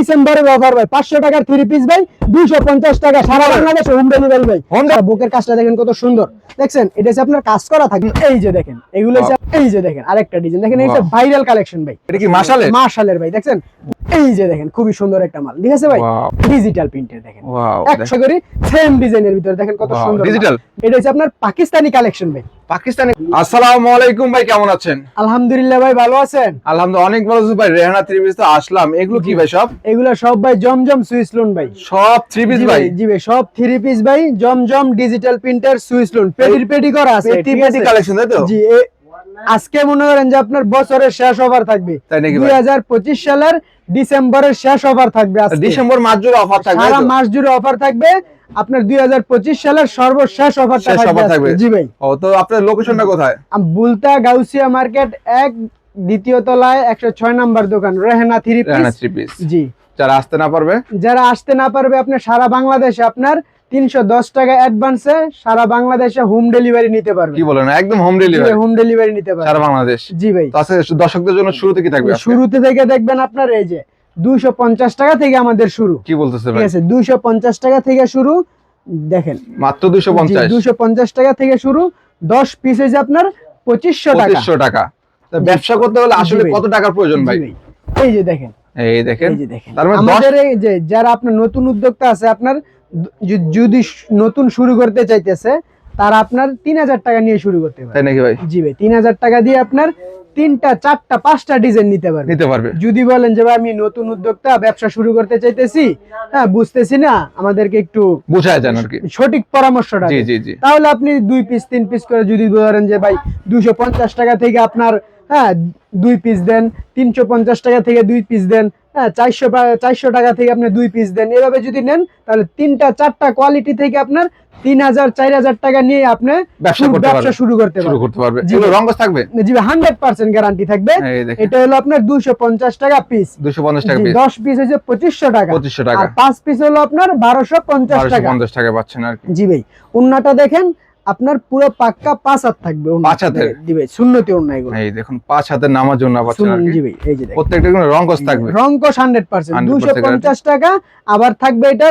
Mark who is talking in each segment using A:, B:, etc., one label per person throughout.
A: ডিসেম্বরের অফার ভাই। পাঁচশো টাকার থ্রি পিস ভাই দুইশো পঞ্চাশ টাকা সারা বাংলাদেশে হোম ডেলিভারি ভাই। বুকের কাজটা দেখেন কত সুন্দর। দেখছেন? এটা হচ্ছে আপনার কাজ করা থাকে। এই যে দেখেন এগুলো এই যে দেখেন আরেকটা ডিজাইন দেখেন এটা ভাইরাল কালেকশন ভাই।
B: এটা কি মাশালের?
A: মার্শালের ভাই দেখছেন? এই যে দেখেন খুবই সুন্দর একটা মাল। ঠিক আছে ভাই? ডিজিটাল প্রিন্টের দেখেন। একশো করে সেম ডিজাইনের ভিতরে দেখেন কত সুন্দর? মাল। এটা হচ্ছে আপনার পাকিস্তানি কালেকশন ভাই।
B: পাকিস্তানি আসসালামু আলাইকুম ভাই কেমন আছেন?
A: আলহামদুলিল্লাহ ভাই ভালো আছেন?
B: আলহামদুলিল্লাহ অনেক ভালো আছি ভাই। রেহানা থ্রি পিস তো আসলাম। এগুলো কি ভাই সব?
A: এগুলো সব ভাই জমজম সুইস লোন ভাই।
B: সব থ্রি পিস ভাই?
A: জি ভাই সব থ্রি পিস ভাই Zamzam digital printer Swiss lawn paddy করা আছে
B: পেটি
A: আছে?
B: কালেকশন তাই তো?
A: জি আজকে মনে করেন যে আপনার বছরের শেষ অফার থাকবে।
B: তাই নাকি ভাই?
A: দুই হাজার পঁচিশ সালের ডিসেম্বরের শেষ অফার থাকবে।
B: ডিসেম্বর মাস জুড়ে অফার থাকবে
A: সারা মাস জুড়ে অফার থাকবে। আপনার দুই হাজার পঁচিশ সালের সর্বশেষ থাকবে।
B: থাকবে।
A: জি ভাই।
B: ও তো আপনার লোকেশনটা কোথায়?
A: বুলতা গাউসিয়া মার্কেট এক দ্বিতীয় তলায় একশো ছয় নাম্বার দোকান রেহেনা থ্রি পিস জি।
B: যারা আসতে না পারবে?
A: যারা আসতে না পারবে আপনার সারা বাংলাদেশে আপনার তিনশো দশ টাকা অ্যাডভান্সে সারা বাংলাদেশে হোম ডেলিভারি নিতে পারবে।
B: কি বলেন একদম হোম ডেলিভারি
A: হোম ডেলিভারি নিতে পারবে।
B: সারা বাংলাদেশ।
A: জি ভাই।
B: আজকে দর্শকদের জন্য শুরুতে কি থাকবে?
A: শুরুতে থেকে দেখবেন আপনার এই যে দুইশো পঞ্চাশ টাকা থেকে আমাদের শুরু।
B: কি বলতেছে
A: ঠিক আছে দুইশো পঞ্চাশ টাকা থেকে শুরু দেখেন।
B: মাত্র দুইশো পঞ্চাশ?
A: দুইশো টাকা থেকে শুরু দশ পিস হয়েছে আপনার পঁচিশশো টাকা।
B: পঁচিশশো টাকা। ব্যবসা করতে হলে আসলে কত টাকার প্রয়োজন ভাই?
A: এই যে দেখেন।
B: এই দেখেন। মানে
A: আমাদের এই যে যারা আপনার নতুন উদ্যোক্তা আছে আপনার যদি নতুন শুরু করতে চাইতেছে তারা আপনার তিন হাজার টাকা নিয়ে শুরু করতে পারে।
B: তাই নাকি ভাই?
A: জি ভাই তিন হাজার টাকা দিয়ে আপনার তিনটা চারটা পাঁচটা ডিজাইন নিতে পারবে।
B: নিতে পারবে।
A: যদি বলেন যে ভাই আমি নতুন উদ্যোক্তা ব্যবসা শুরু করতে চাইতেছি হ্যাঁ বুঝতেছি না আমাদেরকে একটু
B: বুঝায় যান আর কি।
A: সঠিক পরামর্শটা
B: জি। জি জি।
A: তাহলে আপনি দুই পিস তিন পিস করে যদি ধরেন যে ভাই দুইশো পঞ্চাশ টাকা থেকে আপনার হ্যাঁ দুই পিস দেন তিনশো পঞ্চাশ টাকা থেকে দুই পিস দেন হ্যাঁ চারশো চারশো টাকা থেকে আপনি দুই পিস দেন। এভাবে যদি নেন তাহলে তিনটা চারটা কোয়ালিটি থেকে আপনার তিন হাজার চার হাজার টাকা নিয়ে আপনি
B: ব্যবসা
A: শুরু-
B: করতে পারবে।
A: পারবেন।
B: রঙ্গস থাকবে?
A: জি হান্ড্রেড পার্সেন্ট গ্যারান্টি থাকবে। এটা হলো আপনার দুইশো পঞ্চাশ টাকা পিস
B: দুশো পঞ্চাশ টাকা
A: দশ পিস হচ্ছে পঁচিশশো টাকা।
B: পঁচিশশো টাকা।
A: পাঁচ পিস হলো আপনার বারোশো পঞ্চাশ টাকা।
B: পঞ্চাশ টাকা পাচ্ছেন আর
A: জি ভাই উন্নাটা দেখেন আপনার পুরো পাক্কা পাঁচ হাত থাকবে
B: পাঁচ হাতের?
A: জি ভাই শূন্যতে এগুলো।
B: এই দেখুন পাঁচ হাতের নামার জন্য কি।
A: জি ভাই এই যে
B: প্রত্যেকটা কোনো রঙ্গস থাকবে।
A: পার্সেন্ট
B: 100%
A: দুশো পঞ্চাশ টাকা আবার থাকবে এটা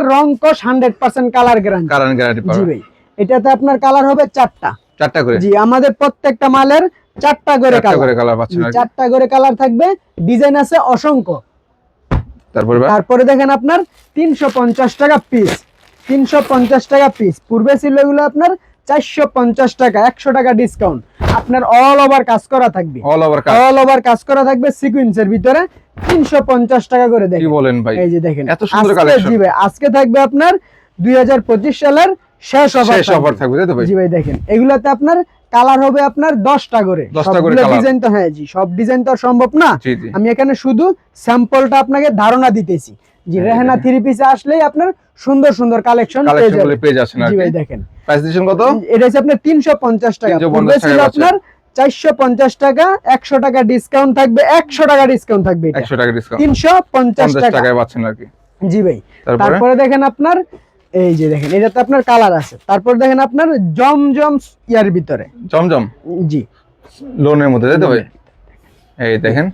A: হান্ড্রেড পার্সেন্ট কালার গ্যারান্টি
B: কারণ গ্যারান্টি
A: জি ভাই এটাতে আপনার কালার হবে চারটা।
B: চারটা করে?
A: জি আমাদের প্রত্যেকটা মালের চারটা করে কালার
B: কালার পাচ্ছেন
A: চারটা করে কালার থাকবে। ডিজাইন আছে অসংখ্য।
B: তারপরে
A: তারপরে দেখেন আপনার তিনশো পঞ্চাশ টাকা পিস তিনশো পঞ্চাশ টাকা পিস পূর্বে ছিল এগুলো আপনার চারশো পঞ্চাশ টাকা একশো টাকা ডিসকাউন্ট আপনার অল ওভার কাজ করা থাকবে।
B: অল ওভার কাজ।
A: অল ওভার কাজ করা থাকবে সিকুয়েন্সের ভিতরে। তিনশো পঞ্চাশ টাকা করে দেখেন।
B: বলেন ভাই?
A: এই যে দেখেন।
B: এত সুন্দর
A: ভাই আজকে থাকবে আপনার দুই হাজার পঁচিশ সালের শেষ অফার
B: শেষ অফার থাকবে তাই তো ভাই?
A: জি ভাই দেখেন। এগুলাতে আপনার কালার হবে আপনার দশটা করে।
B: 10টা করে
A: ডিজাইন তো হ্যাঁ জি সব ডিজাইন তো সম্ভব না। আমি এখানে শুধু স্যাম্পলটা আপনাকে ধারণা দিতেছি। জি
B: হ্যাঁ,
A: রেহানা
B: হ্যাঁ।
A: থ্রি পিসে আসলেই আপনার সুন্দর সুন্দর কালেকশন পেয়ে
B: যাচ্ছেন
A: জি ভাই দেখেন।
B: প্রাইস দিচ্ছেন কত?
A: এটা হচ্ছে আপনার তিনশো পঞ্চাশ টাকা।
B: 350
A: ছিল আপনার চারশো পঞ্চাশ টাকা একশো টাকা ডিসকাউন্ট থাকবে একশো টাকা ডিসকাউন্ট থাকবে এটা।
B: একশো টাকা ডিসকাউন্ট
A: তিনশো পঞ্চাশ
B: পঞ্চাশ
A: টাকা।
B: টাকায় পাচ্ছেন আর কি।
A: জি ভাই
B: তারপরে?
A: তারপরে দেখেন আপনার এই যে দেখেন এটাতে আপনার কালার আছে। তারপর দেখেন আপনার জমজম ইয়ার ভিতরে।
B: জমজম?
A: জি।
B: লোনের মধ্যে তাই তো ভাই? এই দেখেন।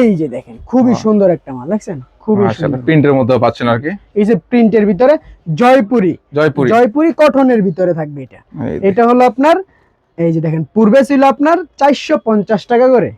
A: এই যে দেখেন খুবই সুন্দর একটা মাল দেখছেন? খুবই সুন্দর।
B: প্রিন্টের মধ্যে পাচ্ছেন আর কি?
A: এই যে প্রিন্টের ভিতরে জয়পুরি।
B: জয়পুরি।
A: জয়পুরি কটনের ভিতরে থাকবে এটা। এটা হলো আপনার এই যে দেখেন পূর্বে ছিল আপনার চারশো পঞ্চাশ টাকা করে।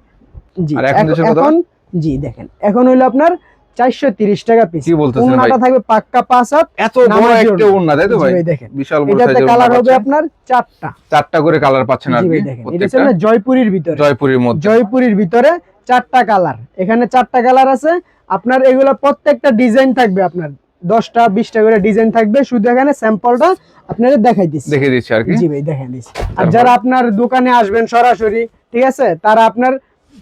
A: জি
B: আর এখন
A: এখন জি দেখেন এখন হইল আপনার চারশো তিরিশ টাকা পিস
B: কি বলতেছেন ভাই?
A: উন্নাটা থাকবে পাক্কা পাঁচ হাত
B: এত বড় একটা
A: ওড়না।
B: ওড়না তাই তো ভাই?
A: ভাই দেখেন
B: বিশাল বড়
A: এটাতে কালার হবে আপনার চারটা।
B: চারটা করে কালার পাচ্ছেন আর কি?
A: এটা জয়পুরির ভিতরে।
B: জয়পুরের মধ্যে।
A: জয়পুরির ভিতরে চারটা কালার এখানে চারটা কালার আছে আপনার এগুলো প্রত্যেকটা ডিজাইন থাকবে আপনার। দশটা বিশটা করে ডিজাইন থাকবে। শুধু এখানে স্যাম্পলটা আপনাদের দেখাই দিচ্ছি।
B: দেখে দিচ্ছি আর কি।
A: জি ভাই দেখাই দিচ্ছি। আর যারা আপনার দোকানে আসবেন সরাসরি ঠিক আছে তারা আপনার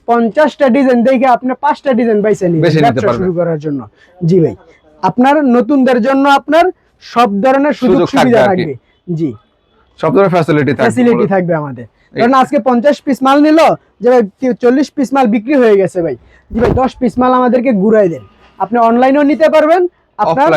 A: পঞ্চাশটা ডিজাইন দেখে আপনি পাঁচটা ডিজাইন বাইছে ব্যবসা শুরু করার জন্য। জি ভাই আপনার নতুনদের জন্য আপনার সব ধরনের সুযোগ সুবিধা থাকবে জি।
B: সব ধরনের ফ্যাসিলিটি থাকবে
A: ফ্যাসিলিটি থাকবে আমাদের। কারণ আজকে পঞ্চাশ পিস মাল নিল যে ভাই চল্লিশ পিস মাল বিক্রি হয়ে গেছে ভাই। জি ভাই দশ পিস মাল আমাদেরকে ঘুরাই দেন। আপনি অনলাইনেও নিতে পারবেন আপনার।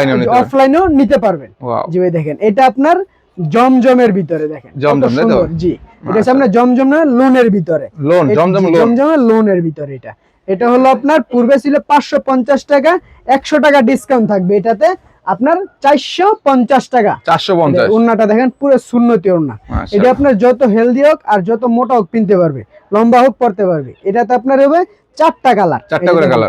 A: অফলাইনেও নিতে পারবেন। জি ভাই দেখেন এটা আপনার জমজমের ভিতরে দেখেন।
B: জমজম,
A: জি। এটা হচ্ছে আপনার জমজমের লোনের ভিতরে।
B: লোন জমজম লোন
A: জমজমের লোনের ভিতরে এটা। এটা হলো আপনার পূর্বে ছিল পাঁচশো পঞ্চাশ টাকা একশো টাকা ডিসকাউন্ট থাকবে এটাতে। আপনার চারশো পঞ্চাশ টাকা।
B: চারশো পঞ্চাশ।
A: দেখেন পুরো শূন্যতি ওড়না এটা আপনার যত হেলদি হোক আর যত মোটা হোক পিনতে পারবে লম্বা হোক পরতে পারবে। এটাতে আপনার হবে চারটা কালার।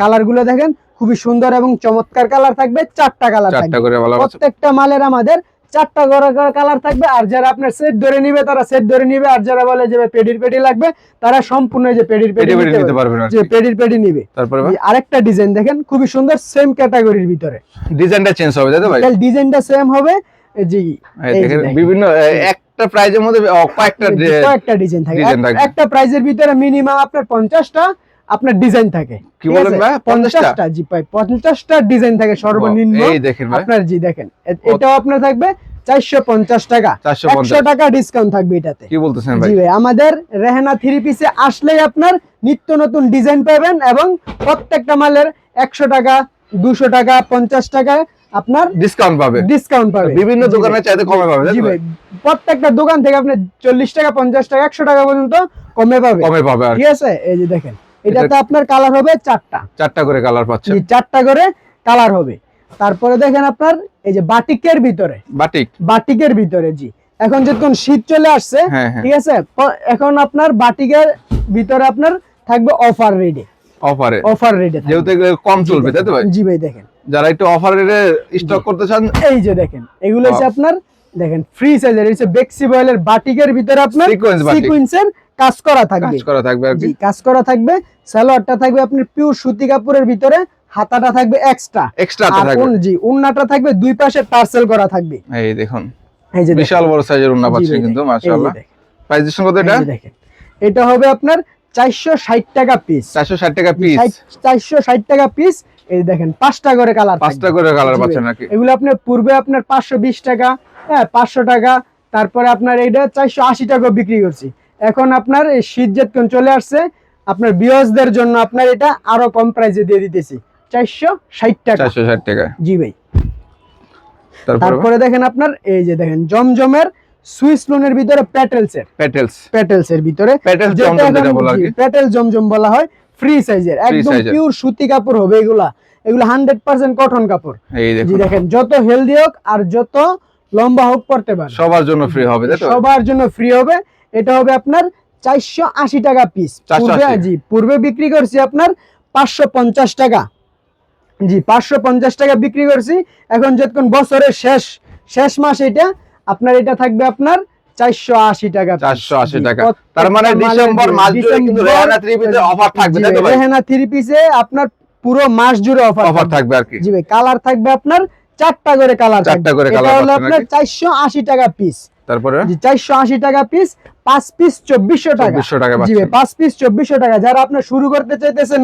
A: কালার। গুলো দেখেন খুবই সুন্দর এবং চমৎকার কালার থাকবে চারটা কালার থাকবে। প্রত্যেকটা মালের আমাদের চারটা করে কালার থাকবে আর যারা আপনার সেট ধরে নিবে তারা সেট ধরে নিবে আর যারা বলে যে পেডির পেডি লাগবে তারা সম্পূর্ণ যে পেডির পেডি নিতে পারবে। যে পেডির পেডি নিবে
B: তারপরে
A: আরেকটা ডিজাইন দেখেন খুবই সুন্দর সেম ক্যাটাগরির ভিতরে
B: ডিজাইনটা চেঞ্জ হবে তো ভাই
A: ডিজাইনটা সেম হবে জি।
B: বিভিন্ন এ, একটা প্রাইজের মধ্যে কয়েকটা
A: কয়েকটা ডিজাইন থাকে। একটা প্রাইজের ভিতরে মিনিমাম আপনার পঞ্চাশটা আপনার ডিজাইন থাকে
B: কি বলেন ভাই? 50টা?
A: পঞ্চাশটা জি ভাই পঞ্চাশটা ডিজাইন থাকে সর্বনিম্ন।
B: এই দেখেন ভাই।
A: আপনার জি দেখেন। এটাও আপনার থাকবে চারশো পঞ্চাশ টাকা।
B: চারশো
A: একশো
B: পঞ্চাশ
A: টাকা ডিসকাউন্ট থাকবে এটাতে।
B: কি বলতেছেন ভাই?
A: জি ভাই আমাদের রেহানা থ্রি পিসে আসলেই আপনার নিত্য নতুন ডিজাইন পাবেন এবং প্রত্যেকটা মালের একশো টাকা দুশো টাকা পঞ্চাশ টাকা আপনার
B: ডিসকাউন্ট পাবে।
A: ডিসকাউন্ট পাবে।
B: বিভিন্ন দোকানে চাইতে কমে পাবে
A: জি ভাই? প্রত্যেকটা দোকান থেকে আপনি চল্লিশ টাকা পঞ্চাশ টাকা একশো টাকা পর্যন্ত কমে পাবে।
B: কমে পাবে আর
A: ঠিক আছে? এই যে দেখেন এটাতে আপনার কালার হবে চারটা।
B: চারটা করে কালার পাচ্ছে
A: চারটা করে কালার হবে। তারপরে দেখেন আপনার এই যে বাটিকের ভিতরে।
B: বাটিক।
A: বাটিকের ভিতরে জি। এখন যখন শীত চলে আসছে
B: হ্যাঁ হ্যাঁ।
A: ঠিক আছে? এখন আপনার বাটিকের ভিতরে আপনার থাকবে অফার রেটে
B: অফারে
A: অফার রেটে
B: যেহেতু কম চলবে তাই তো ভাই?
A: জি ভাই দেখেন।
B: যারা একটু অফার রেটে স্টক করতে চান
A: এই যে দেখেন এগুলো হচ্ছে আপনার দেখেন ফ্রি সাইজের হচ্ছে বেক্সি বয়েলের বাটিকের ভিতরে আপনার সিকোয়েন্সের কাজ করা থাকবে।
B: কাজ করা থাকবে আর কি।
A: জি কাজ করা থাকবে। সালোয়ারটা থাকবে আপনার পিওর সুতি কাপড়ের ভিতরে হাতাটা থাকবে এক্সট্রা
B: এক্সট্রা থাকবে।
A: জি উন্নাটা থাকবে দুই পাশে টার্সেল করা থাকবে।
B: এই দেখুন
A: এই যে
B: বিশাল বড় সাইজের উন্না পাচ্ছেন কিন্তু
A: এই যে
B: মাশাআল্লাহ। প্রাইস কত এটা?
A: দেখেন। এটা হবে আপনার চারশো ষাট টাকা পিস
B: চারশো ষাট টাকা পিস
A: চারশো ষাট টাকা পিস এই দেখেন পাঁচটা করে কালার
B: পাঁচটা করে কালার পাচ্ছেন নাকি?
A: এগুলো আপনার পূর্বে আপনার পাঁচশো বিশ টাকা হ্যাঁ পাঁচশো টাকা। তারপরে আপনার এইটা চারশো আশি টাকা বিক্রি করছি। এখন আপনার এই শীত যেতক্ষণ চলে আসছে আপনার বিয়সদের জন্য আপনার এটা আরও কম প্রাইসে দিয়ে দিতেছি। চারশো ষাট টাকা।
B: চারশো ষাট টাকা।
A: জি ভাই।
B: তারপরে?
A: দেখেন আপনার এই যে দেখেন জমজমের সুইস লোনের ভিতরে প্যাটেলস। এর
B: প্যাটেলস
A: প্যাটেলস এর ভিতরে প্যাটেল জমজম বলা হয় ফ্রি সাইজের একদম পিওর সুতি কাপড় হবে এগুলা। এগুলো হান্ড্রেড পার্সেন্ট কটন কাপড়।
B: এই দেখেন।
A: যত হেলদি হোক আর যত লম্বা হোক পড়তে পারে।
B: সবার জন্য ফ্রি হবে
A: সবার জন্য ফ্রি হবে। এটা হবে আপনার চারশো আশি টাকা পিস জি পূর্বে বিক্রি করছি আপনার পাঁচশো পঞ্চাশ টাকা। জি পাঁচশো পঞ্চাশ টাকা বিক্রি করছি। এখন যতক্ষণ বছরের শেষ শেষ মাস এটা আপনার এটা থাকবে আপনার চারশো আশি টাকা
B: চারশো
A: আশি
B: টাকা। তার মানে ডিসেম্বর মাস জুড়ে কিন্তু রেহানা থ্রি পিসে অফার থাকবে
A: রেহানা থ্রি পিসে আপনার পুরো মাস জুড়ে অফার
B: অফার থাকবে। আর কি।
A: জি ভাই কালার থাকবে আপনার চারটা করে কালার
B: চারটা করে
A: এটা হলো আপনার
B: নাকি?
A: চারশো আশি টাকা পিস
B: তারপরে?
A: জি টাকা পিস পাঁচ পিস চব্বিশশো টাকা।
B: চব্বিশশো টাকা
A: জি পাঁচ পিস চব্বিশশো টাকা। যারা শুরু করতে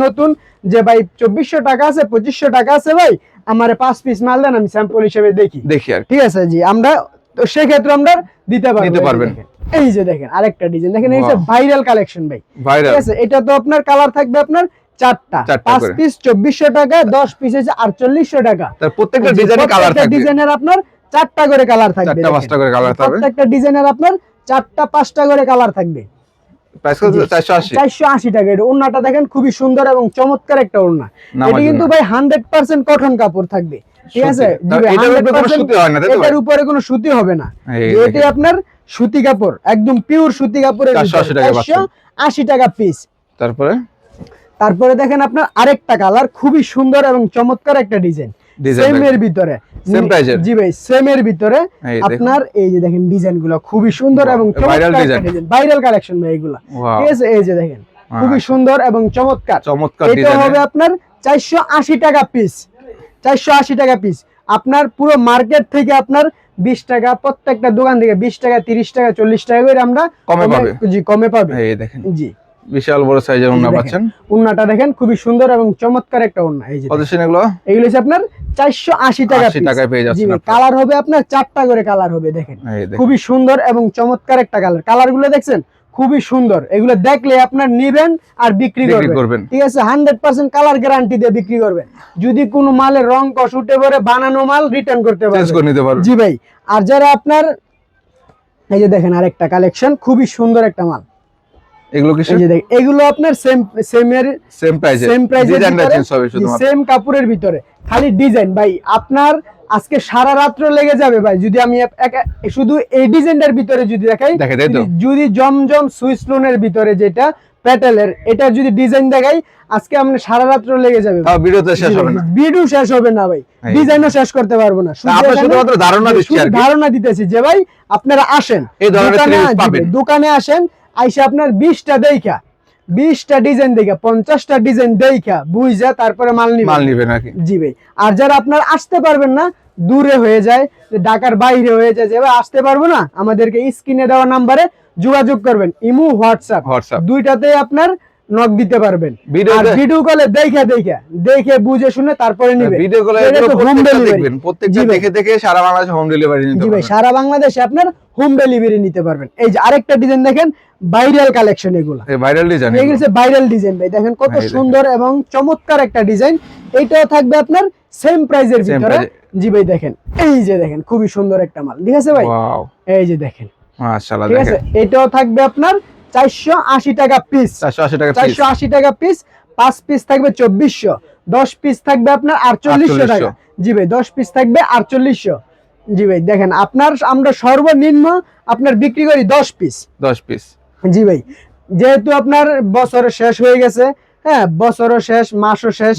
A: নতুন যে ভাই চব্বিশশো টাকা আছে পঁচিশশো টাকা আছে ভাই আমার পাঁচ পিস মাল দেন আমি স্যাম্পল হিসেবে দেখি।
B: দেখি আর
A: ঠিক আছে জি আমরা তো সেক্ষেত্রে আমরা দিতে পারব।
B: দিতে পারবেন।
A: এই যে দেখেন আরেকটা ডিজাইন দেখেন এই
B: Wow.
A: ভাইরাল কালেকশন ভাই।
B: ভাইরাল
A: ঠিক আছে এটা তো আপনার কালার থাকবে আপনার চারটা। পাঁচ পিস চব্বিশশো টাকা দশ পিস হচ্ছে আটচল্লিশশো টাকা।
B: প্রত্যেকটা ডিজাইনে কালার থাকবে।
A: ডিজাইনের আপনার চারটা করে কালার থাকবে
B: চারটা
A: দেখেন।
B: পাঁচটা করে কালার থাকবে।
A: প্রত্যেকটা ডিজাইনের আপনার চারটা পাঁচটা করে কালার থাকবে।
B: প্রাইস কত?
A: জি।
B: চারশো আশি।
A: টাকা। এটা ওড়নাটা দেখেন খুবই সুন্দর এবং চমৎকার একটা ওড়না। এটা কিন্তু। ভাই হান্ড্রেড পার্সেন্ট কটন কাপড় থাকবে। ঠিক আছে?
B: এটার উপরে কোনো সুতি
A: হবে না। এটি আপনার সুতি কাপড় একদম পিওর সুতি কাপড়ের
B: 480 টাকা
A: আশি টাকা পিস
B: তারপরে?
A: তারপরে দেখেন আপনার আরেকটা কালার খুবই সুন্দর এবং চমৎকার একটা ডিজাইন।
B: ডিজাইন
A: সেম এর ভিতরে। জি ভাই সেম এর ভিতরে। আপনার এই যে দেখেন খুবই সুন্দর এবং চমৎকার ডিজাইন। ভাইরাল কালেকশন ভাই এগুলা। ঠিক আছে? এই যে দেখেন খুবই
B: হ্যাঁ,
A: সুন্দর এবং চমৎকার।
B: চমৎকার
A: এটা হবে আপনার চারশো আশি টাকা পিস চারশো আশি টাকা পিস আপনার পুরো মার্কেট থেকে আপনার বিশ টাকা প্রত্যেকটা দোকান থেকে বিশ টাকা তিরিশ টাকা চল্লিশ টাকা করে আমরা
B: কমে পাবে।
A: জি কমে পাবে।
B: এই দেখেন।
A: জি।
B: বিশাল বড় সাইজের উন্না। পাচ্ছেন।
A: উন্নাটা দেখেন খুবই সুন্দর এবং চমৎকার একটা উন্না। এই যে
B: কত
A: দেখেন।
B: এগুলো
A: এগুলো হচ্ছে আপনার চারশো আশি টাকা
B: আশি টাকায় পেয়ে যাচ্ছেন।
A: কালার হবে আপনার চারটা করে কালার হবে দেখেন। খুবই সুন্দর এবং চমৎকার একটা কালার কালারগুলো দেখছেন? খুবই সুন্দর। এগুলো দেখলে আপনার নিবেন আর বিক্রি করবেন। ঠিক আছে হান্ড্রেড পার্সেন্ট কালার গ্যারান্টি দিয়ে বিক্রি করবেন। যদি কোনো মালের রং কষ উঠে পরে বানানো মাল রিটার্ন করতে
B: চেঞ্জ করে নিতে পারবেন।
A: জি ভাই আর যারা আপনার এই যে দেখেন আরেকটা কালেকশন খুবই সুন্দর একটা মাল।
B: এগুলো কি
A: এই যে দেখ এগুলো আপনার সেম সেমের
B: সেম প্রাইসে
A: সেম প্রাইসের
B: ডিজাইনটা
A: ভিতরে
B: চেঞ্জ হবে শুধুমাত্র
A: সেম কাপড়ের ভিতরে খালি ডিজাইন ভাই আপনার আজকে সারা রাত্র লেগে যাবে ভাই যদি আমি শুধু এই ডিজাইনটার ভিতরে যদি দেখাই
B: তো
A: যদি- জমজম সুইস লোনের ভিতরে যেটা প্যাটেলের এটা যদি ডিজাইন দেখাই আজকে আমরা সারা রাত্র লেগে যাবে ভাই।
B: তাও ভিডিওতে শেষ হবে না
A: ভিডিও শেষ হবে না ভাই। ডিজাইনও শেষ করতে পারব না শুধু
B: শুধুমাত্র ধারণা দিচ্ছি।
A: ধারণা দিতেছি যে ভাই আপনারা আসেন
B: এই ধরনের।
A: দোকানে আসেন আইসা আপনার বিশটা দেখা বিশটা ডিজাইন দেখা পঞ্চাশটা ডিজাইন দেখা বুঝা তারপরে মাল নিবে।
B: মাল নিবে নাকি?
A: জি ভাই। আর যারা আপনার আসতে পারবেন না দূরে হয়ে যায় যে ঢাকার বাইরে হয়ে যায় যে আসতে পারব না আমাদেরকে স্ক্রিনে দেওয়া নাম্বারে যোগাযোগ করবেন। ইমু হোয়াটসঅ্যাপ।
B: হোয়াটসঅ্যাপ।
A: দুইটাতে আপনার নক দিতে পারবেন।
B: ভিডিও
A: কলে দেখে দেখে দেখে বুঝে শুনে তারপরে নিবেন।
B: ভিডিও
A: কলে delivery।
B: দেখবেন প্রত্যেকটা দেখে দেখে সারা বাংলাদেশে হোম ডেলিভারি নিতে পারবেন।
A: সারা বাংলাদেশে আপনার হোম ডেলিভারি নিতে পারবেন। এই যে আরেকটা ডিজাইন দেখেন ভাইরাল কালেকশন এগুলো।
B: এই ভাইরাল ডিজাইন
A: এগুলো। ভাইরাল ডিজাইন ভাই দেখেন কত সুন্দর এবং চমৎকার একটা ডিজাইন এইটাও থাকবে আপনার সেম প্রাইজের ভিতরে। জি ভাই দেখেন এই যে দেখেন খুবই সুন্দর একটা মাল। ঠিক আছে ভাই?
B: ওয়াও
A: এই যে দেখেন।
B: মাশাআল্লাহ
A: ঠিক আছে?
B: দেখেন।
A: এটাও থাকবে আপনার চারশো আশি টাকা পিস
B: 480 টাকা পিস
A: চারশো আশি টাকা পিস পাঁচ পিস থাকবে চব্বিশশো দশ পিস থাকবে আপনার আটচল্লিশশো
B: 4800
A: টাকা জি ভাই দশ পিস থাকবে আটচল্লিশশো। জি ভাই দেখেন আপনার আমরা সর্বনিম্ন আপনার বিক্রি করি দশ পিস
B: 10 পিস
A: জি ভাই যেহেতু আপনার বছর শেষ হয়ে গেছে হ্যাঁ বছরও শেষ মাসও শেষ।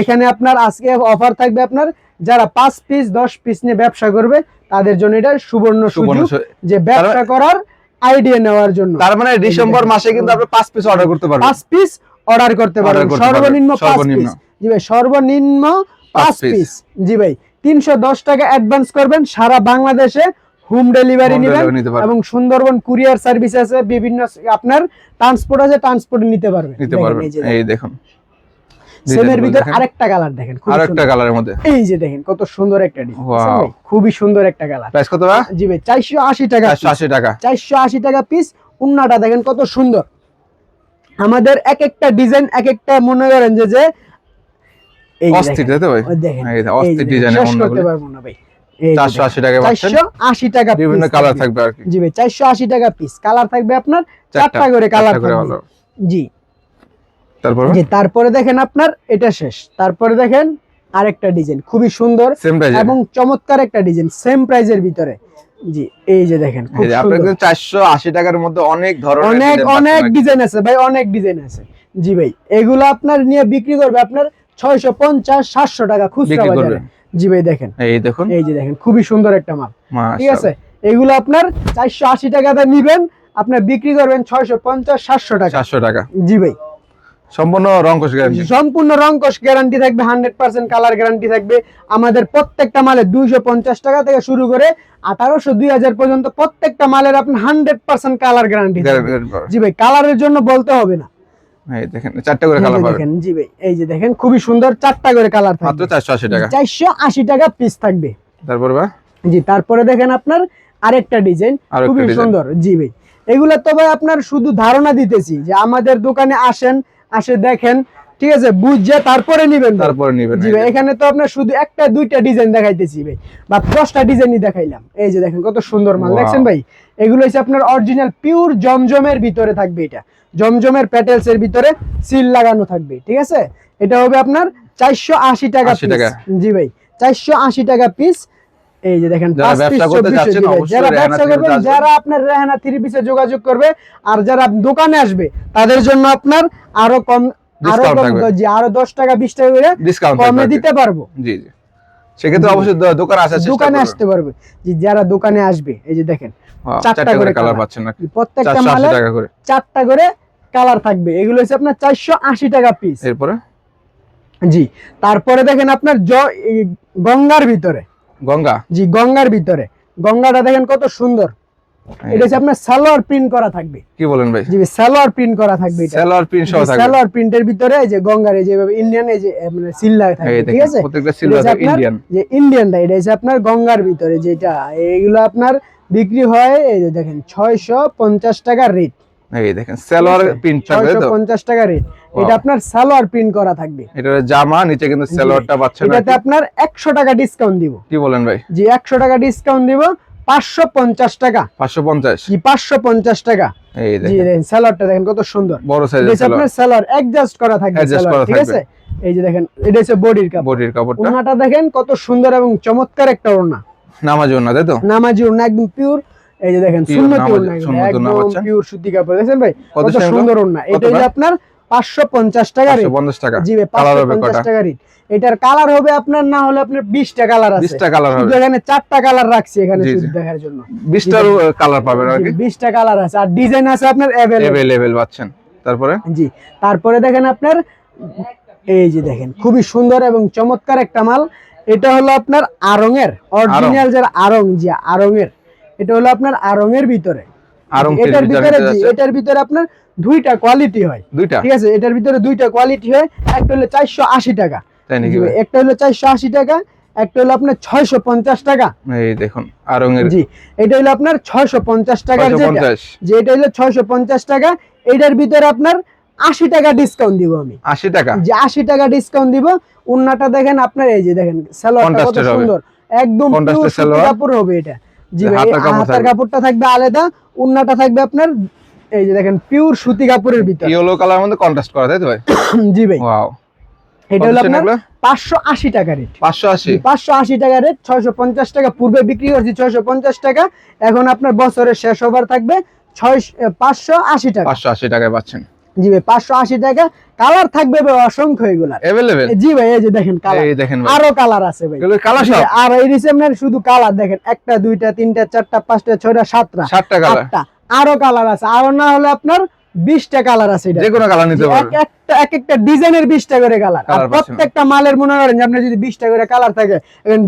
A: এখানে আপনার আজকে অফার থাকবে আপনার যারা পাঁচ পিস দশ পিস নিয়ে ব্যবসা করবে তাদের জন্য এটা সুবর্ণ
B: সুবর্ণ
A: সুযোগ যে ব্যবসা করার আইডিয়া নেওয়ার জন্য।
B: তার মানে ডিসেম্বর মাসে কিন্তু আপনি 5 পিস অর্ডার করতে পারবেন।
A: পাঁচ পিস অর্ডার করতে পারবেন। সর্বনিম্ন পাঁচ পিস জি ভাই সর্বনিম্ন পাঁচ পিস জি ভাই তিনশো দশ টাকা অ্যাডভান্স করবেন। সারা বাংলাদেশে হোম ডেলিভারি নেবেন। এবং সুন্দরবন কুরিয়ার সার্ভিস আছে বিভিন্ন আপনার ট্রান্সপোর্ট আছে ট্রান্সপোর্ট নিতে পারবেন।
B: নিতে পারবেন।
A: এই
B: দেখুন।
A: সেমের ভিতর আরেকটা কালার দেখেন খুব
B: আর একটা কালারের মধ্যে।
A: এই যে দেখেন কত সুন্দর একটা ডিজাইন খুবই সুন্দর একটা কালার
B: প্রাইস কত
A: জি ভাই চারশো আশি টাকা
B: 480 টাকা।
A: চারশো আশি টাকা পিস উন্নাটা দেখেন কত সুন্দর। আমাদের এক একটা ডিজাইন এক একটা মনে করেন যে যে এই
B: অস্থির তাই তো ভাই? অস্থির ডিজাইনের
A: করতে পারব না ভাই।
B: 480 টাকা
A: 480 টাকা
B: বিভিন্ন কালার
A: থাকবে।
B: থাকবে আর কি।
A: জি ভাই চারশো আশি টাকা পিস কালার থাকবে আপনার
B: চারটা
A: করে কালার থাকবে। জি।
B: তারপর?
A: জি তারপরে দেখেন আপনার এটা শেষ। তারপরে দেখেন আরেকটা ডিজাইন খুবই সুন্দর এবং চমৎকার একটা ডিজাইন সেম প্রাইজের ভিতরে। জি এই যে দেখেন
B: আপনার
A: সুন্দর।
B: কিন্তু 480 টাকার মধ্যে অনেক ধরনের
A: অনেক অনেক। ডিজাইন আছে ভাই অনেক ডিজাইন আছে। জি ভাই এগুলো আপনার নিয়ে বিক্রি করবে আপনার ছয়শো পঞ্চাশ সাতশো টাকা খুচরা বাজারে। জি ভাই দেখেন।
B: এই দেখুন।
A: এই যে দেখেন খুবই সুন্দর একটা মাল। ঠিক আছে? এগুলো আপনার চারশো আশি টাকাতে নিবেন আপনার বিক্রি করবেন ছয়শো পঞ্চাশ সাতশো টাকা।
B: 400 টাকা।
A: জি ভাই।
B: সম্পূর্ণ গ্যারান্টি
A: সম্পূর্ণ গ্যারান্টি থাকবে হান্ড্রেড পার্সেন্ট কালার গ্যারান্টি থাকবে। আমাদের প্রত্যেকটা মালে দুইশো পঞ্চাশ টাকা থেকে শুরু করে আঠারোশো দুই হাজার পর্যন্ত প্রত্যেকটা মালের আপনার hundred percent colour guarantee ji ভাই কালারের জন্য বলতে হবে না।
B: দেখেন চারটা করে কালার পাবেন।
A: জি ভাই এই যে দেখেন খুবই সুন্দর চারটা করে কালার
B: মাত্র
A: থাকবে
B: 480 টাকা।
A: চারশো আশি টাকা পিস থাকবে।
B: তারপর ভাই
A: জি তারপরে দেখেন আপনার আরেকটা ডিজাইন খুবই সুন্দর জি ভাই। এগুলো তো ভাই আপনার শুধু ধারণা দিতেছি যে আমাদের দোকানে আসেন আসে দেখেন ঠিক আছে বুঝছে তারপরে নিবেন
B: তারপরে নিবেন
A: জি ভাই এখানে তো আপনার শুধু একটা দুইটা ডিজাইন দেখাইতেছি ভাই বা দশটা ডিজাইনই দেখাইলাম। এই যে দেখেন কত সুন্দর মাল। দেখছেন ভাই এগুলো হচ্ছে আপনার অরিজিনাল পিওর জমজমের ভিতরে থাকবে এটা। জমজমের প্যাটেলস এর ভিতরে সিল লাগানো থাকবে ঠিক আছে? এটা হবে আপনার চারশো আশি টাকা
B: 80 টাকা।
A: piece। জি ভাই চারশো আশি টাকা পিস এই যে দেখেন
B: যারা ব্যবসা করতে
A: 2400
B: চাচ্ছেন,
A: জি ভাই।
B: অবশ্যই
A: যারা ব্যবসা করবেন যারা আপনার রেহানা থ্রি পিসে যোগাযোগ করবে আর যারা দোকানে আসবে তাদের জন্য আপনার আরও কম
B: আরও।
A: জি টাকা বিশ টাকা করে কমে দিতে পারব।
B: জি জি। সেক্ষেত্রে অবশ্যই দোকানে আসার চেষ্টা
A: দোকানে আসতে পারবে। যে যারা দোকানে আসবে এই যে দেখেন
B: হ্যাঁ,
A: চারটা
B: করে কালার পাচ্ছেন
A: প্রত্যেকটা মালে
B: করে।
A: চারটা করে কালার থাকবে। এগুলো হচ্ছে আপনার চারশো আশি টাকা পিস
B: এরপরে?
A: জি তারপরে দেখেন আপনার জ- গঙ্গার ভিতরে।
B: গঙ্গা?
A: জি গঙ্গার ভিতরে। গঙ্গাটা দেখেন কত সুন্দর। এটা হচ্ছে আপনার সালোয়ার প্রিন্ট করা থাকবে।
B: কি বলেন ভাই?
A: জি সালোয়ার প্রিন্ট করা থাকবে এটা।
B: সেলার প্রিন্ট সহ থাকবে।
A: সালোয়ার প্রিন্টের ভিতরে এই যে গঙ্গার এই যে ইন্ডিয়ান এই যে মানে সিল্লা থাকবে ঠিক আছে?
B: প্রত্যেকটা
A: এটা
B: সিলভার ইন্ডিয়ান
A: যে ইন্ডিয়ানটা এটা হচ্ছে আপনার গঙ্গার ভিতরে যেটা এইগুলো আপনার বিক্রি হয় এই যে দেখেন ছয়শো পঞ্চাশ টাকা রেট
B: এই দেখেন সেলোয়ার প্রিন্ট থাকবে তো?
A: পঞ্চাশ টাকা রেট এটা আপনার সালোয়ার প্রিন্ট করা থাকবে।
B: এটা জামা নিচে কিন্তু সেলোয়ারটা পাচ্ছেন
A: এটাতে আপনার একশো টাকা ডিসকাউন্ট দিব।
B: কি বলেন ভাই?
A: যে একশো টাকা ডিসকাউন্ট দিব পাঁচশো পঞ্চাশ টাকা।
B: পাঁচশো পঞ্চাশ।
A: জি পাঁচশো পঞ্চাশ টাকা।
B: এই
A: জি
B: দেখেন।
A: স্যালাডটা দেখেন কত সুন্দর।
B: বড় সাইজের
A: হচ্ছে আপনার স্যালাড অ্যাডজাস্ট করা থাকবে সালোয়ার, ঠিক আছে? এই যে দেখেন এটা হচ্ছে বডির কাপড়।
B: বডির কাপড়টা।
A: ওড়নাটা দেখেন কত সুন্দর এবং চমৎকার একটা ওড়না।
B: নামাজ না তাই তো?
A: নামাজি ওড়না একদম পিওর এই যে দেখেন সুন্নতি ওড়না একদম পিওর সুতি কাপড়। দেখেন ভাই?
B: কত
A: সুন্দর ওড়না। এটা? হচ্ছে আপনার পাঁচশো পঞ্চাশ টাকা রেট।
B: টাকা।
A: জি ভাই
B: কালার
A: পাঁচশো
B: হবে
A: পঞ্চাশ
B: কটা?
A: টাকা রেট। এটার কালার হবে আপনার না হলে আপনার বিশটা কালার আছে।
B: বিশটা কালার হবে।
A: এখানে চারটা কালার রাখছি এখানে শুধু দেখার জন্য।
B: বিশটার কালার পাবেন আর কি?
A: বিশটা কালার আছে। আর ডিজাইন আছে আপনার অ্যাভেলেবল
B: এভেলেবেল পাচ্ছেন। তারপরে?
A: জি তারপরে দেখেন আপনার এই যে দেখেন খুবই সুন্দর এবং চমৎকার একটা মাল। এটা হলো আপনার আরং এর অরিজিনাল যার আরং জি আরং এর এটা হলো আপনার আরং এর ভিতরে এটার ভিতরে এটার ভিতরে আপনার দুইটা কোয়ালিটি হয়।
B: দুইটা?
A: ঠিক আছে এটার ভিতরে দুইটা কোয়ালিটি হয় একটা হলো চারশো আশি টাকা? একটা হলো চারশো আশি টাকা একটা হলো আপনার ছয়শো পঞ্চাশ টাকা।
B: এই দেখুন আরং এর
A: জি এটা হলো আপনার ছয়শো পঞ্চাশ
B: পঞ্চাশ।
A: যে এটা হলো ছয়শো পঞ্চাশ টাকা এটার ভিতরে আপনার আশি টাকা ডিসকাউন্ট দিব আমি।
B: আশি টাকা?
A: যে আশি টাকা ডিসকাউন্ট দিব। উন্নাটা দেখেন আপনার এই যে দেখেন সালোয়ারটা কত সুন্দর। একদম। কাপড় হবে এটা। জি
B: হাতার।
A: কাপড়টা থাকবে আলাদা উন্নাটা থাকবে আপনার এই যে দেখেন পিওর সুতি কাপড়ের ভিতর।
B: ইয়েলো কালার মধ্যে কন্ট্রাস্ট করা তাই তো ভাই?
A: জি ভাই।
B: ওয়াও
A: এটা হলো আপনার
B: এগুলো?
A: পাঁচশো আশি টাকা রেট
B: পাঁচশো আশি?
A: পাঁচশো আশি টাকা রেট ছয়শো পঞ্চাশ টাকা। পূর্বে বিক্রি করছি ছয়শো পঞ্চাশ টাকা এখন আপনার বছরের শেষ ওভার থাকবে ছয় পাঁচশো আশি টাকা।
B: পাঁচশো আশি টাকায় পাচ্ছেন।
A: জি ভাই পাঁচশো আশি টাকা। কালার থাকবে ভাই অসংখ্য এগুলা জি ভাই এই যে দেখেন কালার
B: এই দেখেন
A: আরও কালার আছে ভাই।
B: কালার সব?
A: আর এই রিসেমনের শুধু কালার দেখেন। একটা দুইটা তিনটা চারটা পাঁচটা ছয়টা সাতটা।
B: সাতটা কালার
A: আরও কালার আছে। আরও না হলে আপনার বিশটা কালার আছে
B: যে কোনো কালার নিতে পারবেন
A: এক একটা এক একটা ডিজাইনের বিশটা করে কালার আর প্রত্যেকটা মালের মনে করেন আপনার যদি বিশটা করে কালার থাকে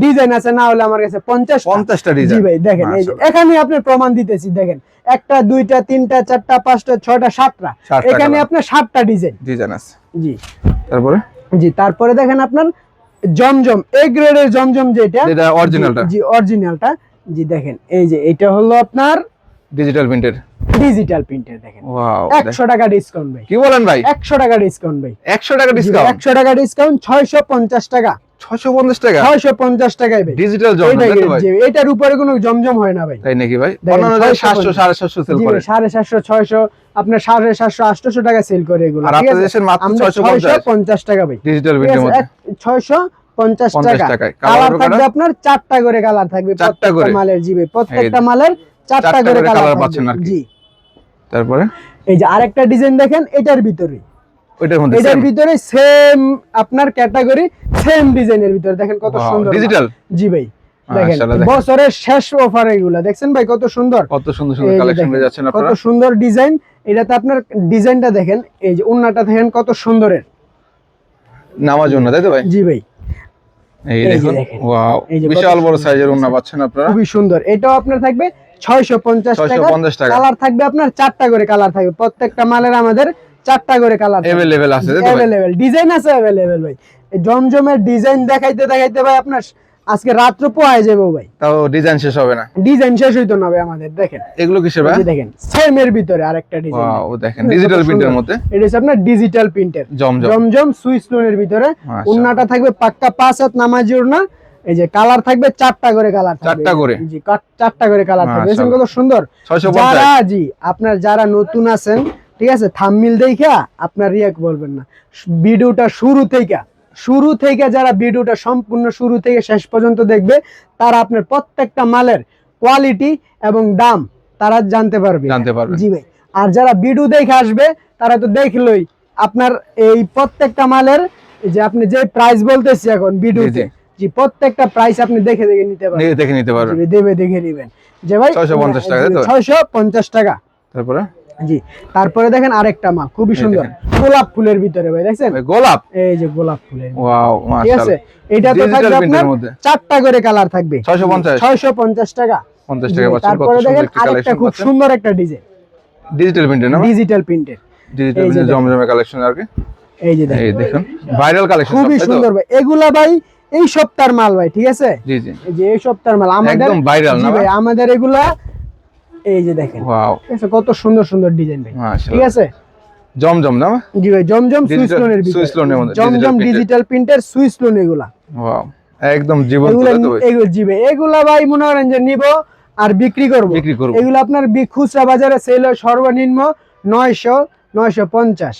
A: ডিজাইন আছে না হলে আমার কাছে পঞ্চাশ
B: পঞ্চাশটা ডিজাইন
A: ভাই দেখেন এই যে এখানে আপনার প্রমাণ দিতেছি দেখেন। একটা দুইটা তিনটা চারটা পাঁচটা ছয়টা সাতটা। এখানে আপনার সাতটা ডিজাইন
B: ডিজাইন আছে।
A: জি।
B: তারপরে?
A: জি তারপরে দেখেন আপনার জমজম এ গ্রেডের জমজম যেটা
B: যেটা অরিজিনালটা
A: জি অরিজিনালটা জি দেখেন এই যে এটা হলো আপনার
B: ডিজিটাল প্রিন্টের
A: ডিজিটাল প্রিন্টের দেখেন।
B: ওয়াও
A: একশো টাকা ডিসকাউন্ট ভাই।
B: কি বলেন ভাই?
A: একশো টাকা ডিসকাউন্ট ভাই।
B: একশো টাকা ডিসকাউন্ট
A: একশো টাকা ডিসকাউন্ট ছয়শো পঞ্চাশ টাকা।
B: ছশো পঞ্চাশ টাকা?
A: ছয়শো পঞ্চাশ টাকায় ভাই।
B: ডিজিটাল ভাই।
A: এটার উপরে কোনো জমজম হয় না ভাই।
B: তাই নাকি ভাই?
A: দেখেন,
B: অন্যান্য জায়গায়
A: 650
B: সাড়ে সাতশো সেল করে
A: ভাই, সাড়ে সাতশো ছয়শো আপনার সাড়ে সাতশো আটশো টাকা সেল করে এগুলো
B: আর আপনাদের দেশের মাত্র
A: আমরা
B: ছয়শো
A: ছয়শো
B: পঞ্চাশ
A: পঞ্চাশ টাকা ভাই।
B: ডিজিটাল প্রিন্টের মধ্যে।
A: এক- ছয়শো পঞ্চাশ
B: 50
A: টাকা। কালার থাকবে? আপনার চারটা করে কালার থাকবে প্রত্যেকটা মালের জিবে প্রত্যেকটা মালের চারটা করে কালার
B: পাচ্ছেন আর কি।
A: জি।
B: তারপরে?
A: এই যে আরেকটা ডিজাইন দেখেন এটার ভিতরে।
B: ওইটার মধ্যে
A: এটার ভিতরে সেম আপনার ক্যাটাগরি সেম ডিজাইনের ভিতরে। দেখেন কত সুন্দর।
B: ডিজিটাল
A: জি ভাই দেখেন বছরের শেষ অফার এগুলা। দেখছেন ভাই কত সুন্দর?
B: কত সুন্দর সুন্দর কালেকশন
A: দেখেন,
B: পেয়ে যাচ্ছেন
A: কত সুন্দর ডিজাইন এটাতে আপনার ডিজাইনটা দেখেন এই যে উন্নাটা দেখেন কত সুন্দরের।
B: নামাজ জন্য তাই তো ভাই?
A: জি ভাই।
B: এই দেখুন ওয়াও বিশাল বড় সাইজের ওন্না পাচ্ছেন আপনারা।
A: খুবই সুন্দর। এটাও আপনার থাকবে
B: 650 টাকা।
A: কালার থাকবে আপনার চারটা করে কালার থাকবে। প্রত্যেকটা মালের আমাদের চারটা করে কালার
B: এভেলেবেল আছে
A: অ্যাভেলেবেল ডিজাইন আছে অ্যাভেলেবেল ভাই। জমজমের ডিজাইন দেখাইতে দেখাইতে ভাই আপনার আজকে রাত্র পোয়ায় যাব ভাই।
B: তাও ডিজাইন শেষ হবে না?
A: ডিজাইন শেষ হইতো না ভাই আমাদের দেখেন।
B: এগুলো কিসের ভাই?
A: দেখেন সেম এর ভিতরে আরেকটা ডিজাইন
B: দেখেন ডিজিটাল প্রিন্টের মধ্যে?
A: এটা হচ্ছে আপনার ডিজিটাল প্রিন্টের
B: জমজম।
A: জমজম সুইস লোনের ভিতরে। উন্নাটা থাকবে পাক্কা পাঁচ হাত নামাজি উন্না এই যে কালার থাকবে চারটা করে কালার
B: চারটা করে?
A: জি চারটা করে কালার থাকবে। কত সুন্দর? যারা জি আপনার যারা নতুন আছেন ঠিক আছে থাম্বনেল দেখা আপনার রিয়াক্ট বলবেন না। ভিডিওটা শুরু থেকে শুরু থেকে যারা ভিডিওটা সম্পূর্ণ শুরু থেকে শেষ পর্যন্ত দেখবে তারা আপনার প্রত্যেকটা মালের কোয়ালিটি এবং দাম তারা জানতে পারবে।
B: জানতে পারবেন
A: জি ভাই। আর যারা ভিডিও দেখে আসবে তারা তো দেখলোই আপনার এই প্রত্যেকটা মালের এই যে আপনি যে প্রাইস বলতেছি এখন ভিডিওতে
B: জি।
A: প্রত্যেকটা প্রাইস আপনি দেখে দেখে নিতে পারবেন।
B: দেখে নিতে পারবেন।
A: দেবে দেখে নিবেন। যে ভাই
B: 650 টাকা, তো?
A: ছয়শো পঞ্চাশ টাকা।
B: তারপরে?
A: জি তারপরে দেখেন আরেকটা মাল খুবই সুন্দর। গোলাপ ফুলের ভিতরে ভাই দেখছেন?
B: গোলাপ?
A: এই যে গোলাপ ফুলের
B: ওয়াও
A: ঠিক আছে? এটা তো থাকবে আপনার চারটা করে কালার থাকবে।
B: 650
A: ছয়শো পঞ্চাশ। টাকা।
B: 50 টাকা পাচ্ছেন।
A: তারপরে দেখেন আরেকটা খুব সুন্দর একটা ডিজাইন
B: ডিজিটাল প্রিন্টের না?
A: ডিজিটাল প্রিন্টের
B: ডিজিটাল প্রিন্টের জমজমে কালেকশন আর কি?
A: এই যে দেখেন।
B: দেখুন ভাইরাল কালেকশন
A: খুবই সুন্দর ভাই। এগুলা ভাই এই সপ্তাহের মাল ভাই ঠিক আছে?
B: জি জি।
A: এই যে এই সপ্তাহের মাল আমাদের
B: একদম
A: জি
B: না
A: ভাই? আমাদের এগুলা এই যে দেখেন।
B: ওয়াও
A: কত সুন্দর সুন্দর ডিজাইন ভাই। ঠিক আছে?
B: জমজম না?
A: জি ভাই জমজম সুইস লোনের
B: মধ্যে,
A: জমজম ডিজিটাল প্রিন্টের সুইস লোন এগুলা।
B: ওয়াও একদম জীবন্ত
A: এগুলা? এগুলো জি ভাই এগুলা ভাই মনে করেন যে নিব আর বিক্রি করব।
B: বিক্রি করব।
A: এগুলো আপনার খুচরা বাজারে সেল হয় সর্বনিম্ন নয়শো নয়শো পঞ্চাশ।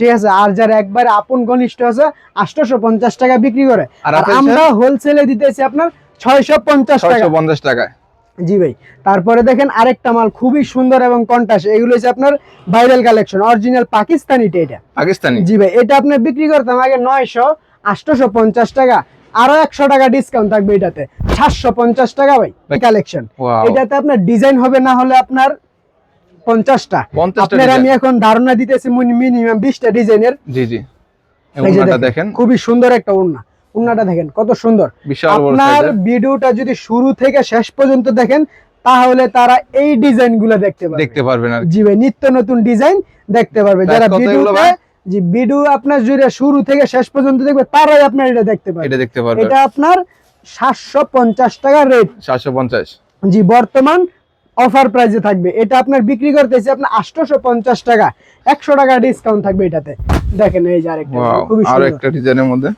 A: ঠিক আছে আর যারা একবার আপন ঘনিষ্ঠ আছে আটশোশো পঞ্চাশ টাকা বিক্রি করে।
B: আর
A: আর আমরা হোলসেলে দিতেছি আপনার ছয়শো পঞ্চাশ টাকা।
B: পঞ্চাশ টাকায়।
A: জি ভাই তারপরে দেখেন আরেকটা মাল খুবই সুন্দর এবং কন্টাস এগুলো হচ্ছে আপনার ভাইরাল কালেকশন অরিজিনাল পাকিস্তানিটা এটা।
B: পাকিস্তানি?
A: জি ভাই এটা আপনি বিক্রি করতাম আগে নয়শো আটশোশো পঞ্চাশ টাকা আরও একশো টাকা ডিসকাউন্ট থাকবে এটাতে। সাতশো পঞ্চাশ টাকা ভাই, কালেকশন এটাতে আপনার ডিজাইন হবে না হলে আপনার পঞ্চাশটা। আপনার আমি এখন ধারণা দিতেছি মিনিমাম বিশটা ডিজাইনের
B: জি জি।
A: দেখেন, খুবই সুন্দর একটা ওড়না ওড়নাটা দেখেন কত সুন্দর। আপনার ভিডিওটা যদি শুরু থেকে শেষ পর্যন্ত দেখেন তাহলে তারা এই ডিজাইনগুলো দেখতে পারবে।
B: দেখতে পারবেন।
A: জি ভাই নিত্য নতুন ডিজাইন দেখতে পারবে। যারা ভিডিওতে ভিডিও আপনার জুড়ে শুরু থেকে শেষ পর্যন্ত দেখবে তারাই আপনার এটা দেখতে পারবে।
B: এটা দেখতে পারবেন
A: এটা আপনার সাতশো পঞ্চাশ টাকা রেট
B: সাতশো পঞ্চাশ।
A: জি বর্তমান অফার প্রাইসে থাকবে। এটা আপনার বিক্রি করতেছে আপনার আটশোশো পঞ্চাশ টাকা একশো টাকা ডিসকাউন্ট থাকবে এটাতে। দেখেন এই যে আরেকটা খুবই
B: আর
A: সুন্দর।
B: একটা ডিজাইনের মধ্যে।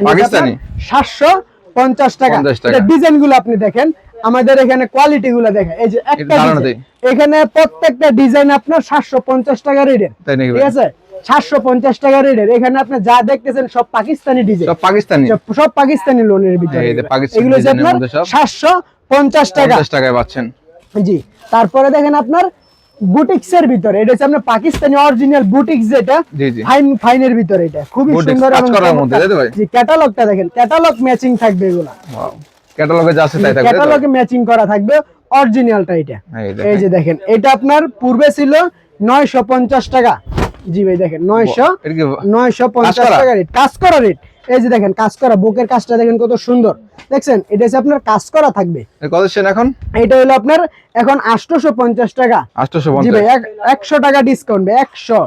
B: পাকিস্তানি?
A: সাতশো পঞ্চাশ টাকা।
B: 50 টাকা।
A: ডিজাইনগুলো আপনি দেখেন। আমাদের এখানে কোয়ালিটি গুলো দেখেন। এই যে একটা। এখানে প্রত্যেকটা ডিজাইন আপনার সাতশো পঞ্চাশ টাকা রেটের। ঠিক আছে? সাতশো পঞ্চাশ টাকা রেটের। এখানে আপনি যা দেখতেছেন সব পাকিস্তানি ডিজাইন
B: সব পাকিস্তানি?
A: সব পাকিস্তানি লোনের ভিতরে।
B: যে
A: এগুলো হচ্ছে আপনার। সাতশো পঞ্চাশ টাকা।
B: টাকায় পাচ্ছেন।
A: জি তারপরে দেখেন আপনার বুটিক্স এর ভিতরে এটা হচ্ছে আপনার পাকিস্তানি অরিজিনাল বুটিক্স যেটা ফাইন ফাইনের ভিতরে এটা। খুবই সুন্দর? জি ক্যাটালগটা দেখেন ক্যাটালগ ম্যাচিং থাকবে এগুলা।
B: ক্যাটালগে যা আছে তাই থাকবে
A: ক্যাটালগে ম্যাচিং করা থাকবে অরিজিনালটা এটা।
B: এই
A: যে দেখেন। এটা আপনার পূর্বে ছিল নয়শো পঞ্চাশ টাকা। জি ভাই দেখেন নয়শো
B: এটা কি
A: নয়শো পঞ্চাশ
B: করা?
A: টাকা রেট কাজ করা রেট এই যে দেখেন কাজ করা বুকের কাজটা দেখেন কত সুন্দর। দেখছেন? এটা হচ্ছে আপনার কাজ করা থাকবে।
B: কত সেন এখন?
A: এটা হলো আপনার এখন আটশোশো পঞ্চাশ টাকা।
B: আটশোশো
A: জি
B: পঞ্চাশ
A: ভাই এক- একশো টাকা ডিসকাউন্ট ভাই একশো।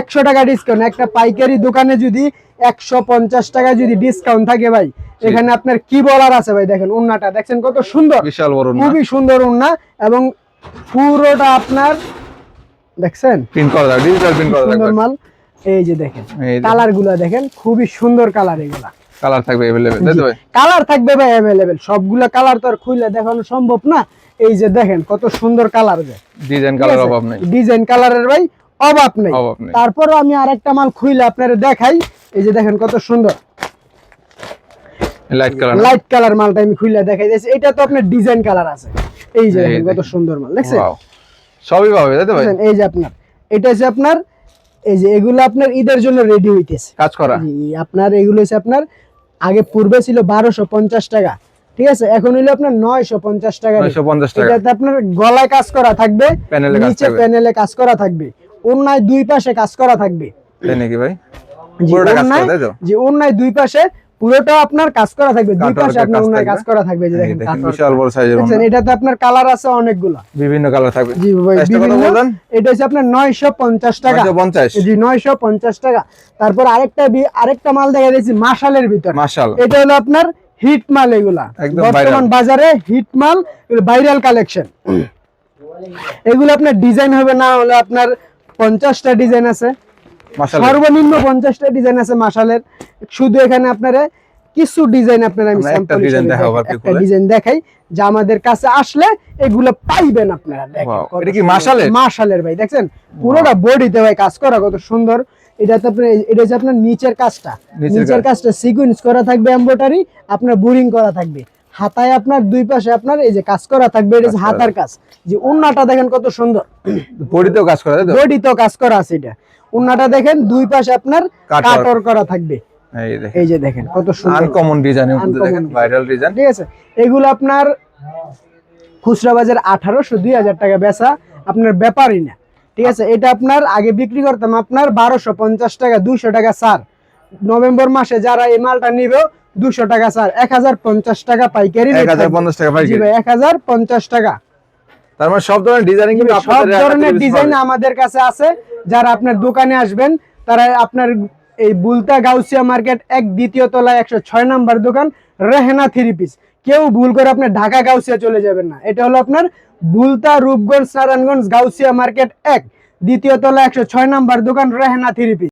A: একশো টাকা ডিসকাউন্ট একটা পাইকারি দোকানে যদি একশো পঞ্চাশ টাকা যদি ডিসকাউন্ট থাকে ভাই এখানে আপনার কি বলার আছে ভাই? দেখেন উন্নাটা। দেখছেন কত সুন্দর?
B: বিশাল বড়
A: খুবই সুন্দর উন্না এবং পুরোটা আপনার দেখছেন?
B: প্রিন্ট করা ডিজিটাল প্রিন্ট করা
A: সুন্দর
B: থাকবে।
A: মাল। এই যে দেখেন
B: এই
A: কালার গুলা দেখেন খুবই সুন্দর কালার এগুলা
B: কালার থাকবে अवेलेबल তাই তো ভাই
A: কালার থাকবে ভাই অ্যাভেলেবেল সবগুলা কালার তো আর খুলে দেখানো সম্ভব না এই যে দেখেন কত সুন্দর কালার যে
B: ডিজাইন কালার অভাব নাই
A: ডিজাইন কালারের ভাই অভাব নেই
B: অভাব নেই।
A: তারপরও আমি আরেকটা মাল খুইলে আপনারা দেখাই এই যে দেখেন কত সুন্দর
B: লাইট কালার
A: লাইট কালার মালটা আমি খুইলে দেখাই দিয়েছি এটা তো আপনার ডিজাইন কালার আছে এই যে
B: এই
A: দেখেন কত
B: দেখেন।
A: সুন্দর মাল দেখছেন
B: ওয়াও সবই পাবে তাই তো ভাই
A: দেখছেন? এই যে আপনার এটা হচ্ছে আপনার এই যে এগুলো আপনার ঈদের জন্য রেডি হইতেছে।
B: কাজ করা।
A: আপনার এগুলো হচ্ছে আপনার আগে পূর্বে ছিল বারোশো পঞ্চাশ টাকা। ঠিক আছে? এখন হইল আপনার নয়শো পঞ্চাশ টাকা নয়শো
B: পঞ্চাশ টাকা।
A: এটাতে আপনার গলায় কাজ করা থাকবে নিচে প্যানেলে কাজ করা থাকবে। অন্যায় দুই পাশে কাজ করা থাকবে।
B: তাই নাকি ভাই?
A: জি অন্যায় দুই পাশে পুরোটা আপনার কাজ করা থাকবে দুই পাশে আপনার
B: কাজ
A: কাজ করা থাকবে যে দেখেন
B: দেখেন বিশাল বড় সাইজের
A: দেখছেন এটাতে আপনার কালার আছে অনেকগুলো।
B: বিভিন্ন কালার থাকবে।
A: জি ভাই বিভিন্ন? এটা হচ্ছে আপনার নয়শো পঞ্চাশ টাকা।
B: 950
A: জি নয়শো পঞ্চাশ টাকা। তারপর আরেকটা আরেকটা মাল দেখা দিয়েছি মাশালের ভিতর।
B: মাশাল।
A: এটা হলো আপনার হিট মাল এগুলা। বর্তমান বাজারে হিট মাল ভাইরাল কালেকশন এগুলো আপনার ডিজাইন হবে না হলে আপনার পঞ্চাশটা ডিজাইন আছে। সর্বনিম্ন পঞ্চাশটা ডিজাইন আছে মাশালের শুধু এখানে আপনারা কিছু ডিজাইন আপনারা আমি স্যাম্পল একটা ডিজাইন দেখাই যা আমাদের কাছে আসলে এগুলো পাইবেন আপনারা। দেখেন
B: এটা কি
A: সুন্দর।
B: মাশালের?
A: মাশালের ভাই দেখছেন? পুরোটা বডিতে ভাই কাজ করা কত সুন্দর। এটাতে আপনার এটা হচ্ছে আপনার নিচের কাজটা।
B: নিচের
A: নিচের কাজটা সিকুয়েন্স করা থাকবে এমব্রয়ডারি আপনার বোরিং করা থাকবে। হাতায় আপনার দুই পাশে আপনার এই যে কাজ করা থাকবে এটা হাতার কাজ। যে উন্নাটা দেখেন কত সুন্দর।
B: বডিতেও কাজ করা তাই তো?
A: বডি কাজ করা আছে এটা। উন্নাটা দেখেন দুই পাশে আপনার কাটর করা থাকবে।
B: এই
A: যে দেখেন কত সুন্দর।
B: আনকমন ডিজাইনের মধ্যে দেখেন ভাইরাল ডিজাইন
A: ঠিক আছে? এগুলো আপনার খুচরা বাজার আঠারোশো দুই হাজার টাকা বেচা আপনার ব্যাপারই না। ঠিক আছে? এটা আপনার আগে বিক্রি করতাম আপনার বারোশো পঞ্চাশ টাকা দুইশো টাকা সার নভেম্বর মাসে যারা এই মালটা নিবে দুশো টাকা সার এক হাজার পঞ্চাশ টাকা পাইকারি
B: এক হাজার পঞ্চাশ টাকা পাইকারি।
A: এক হাজার পঞ্চাশ টাকা।
B: তার মানে সব ধরনের ডিজাইনিং কিন্তু
A: সব ধরনের ডিজাইন আমাদের কাছে আছে। যারা আপনার দোকানে আসবেন তারা আপনার এই বুলতা গাউসিয়া মার্কেট এক দ্বিতীয় তলায় একশো ছয় নাম্বার দোকান রেহেনা থ্রি পিস কেউ ভুল করে আপনার ঢাকা গাউসিয়া চলে যাবেন না। এটা হলো আপনার বুলতা রূপগঞ্জ নারায়ণগঞ্জ গাউসিয়া মার্কেট এক। দ্বিতীয় তলা একশো ছয় নাম্বার দোকান রেহেনা থ্রি পিস